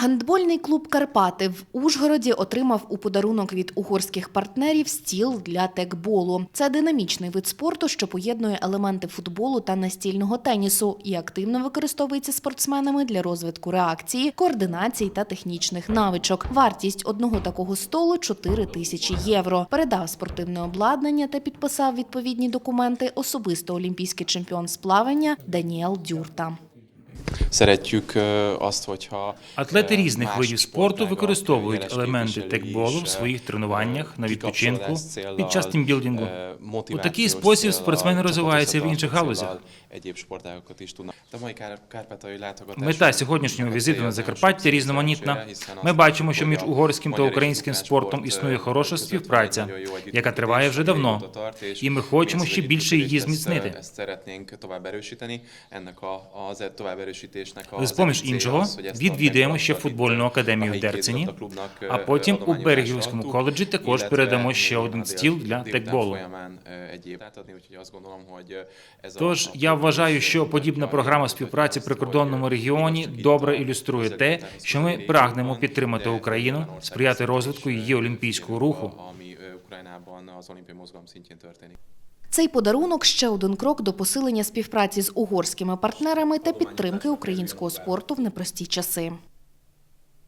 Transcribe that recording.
Гандбольний клуб Карпати в Ужгороді отримав у подарунок від угорських партнерів стіл для текболу. Це динамічний вид спорту, що поєднує елементи футболу та настільного тенісу і активно використовується спортсменами для розвитку реакції, координації та технічних навичок. Вартість одного такого столу 4 тисячі євро. Передав спортивне обладнання та підписав відповідні документи особисто олімпійський чемпіон з плавання Даніел Дюрта. Szeretjük ö, azt, hogyha Атлети різних видів спорту використовують елементи текболу в своїх тренуваннях на відпочинку під час тімбілдингу. ö, У такий спосіб спортсмени розвиваються в інших галузях. Мета сьогоднішнього візиту на Закарпаття різноманітна. Ми бачимо, що між угорським та українським спортом існує хороша співпраця, яка триває вже давно, і ми хочемо ще більше її зміцнити. З-поміж іншого, відвідаємо ще футбольну академію в Дерцині, а потім у Берегівському коледжі також передамо ще один стіл для текболу. Тож я вважаю, що подібна програма співпраці в прикордонному регіоні добре ілюструє те, що ми прагнемо підтримати Україну, сприяти розвитку її олімпійського руху. Ukrajnában az olimpiai mozgalom szintjén történik. Цей подарунок ще один крок до посилення співпраці з угорськими партнерами та підтримки українського спорту в непрості часи.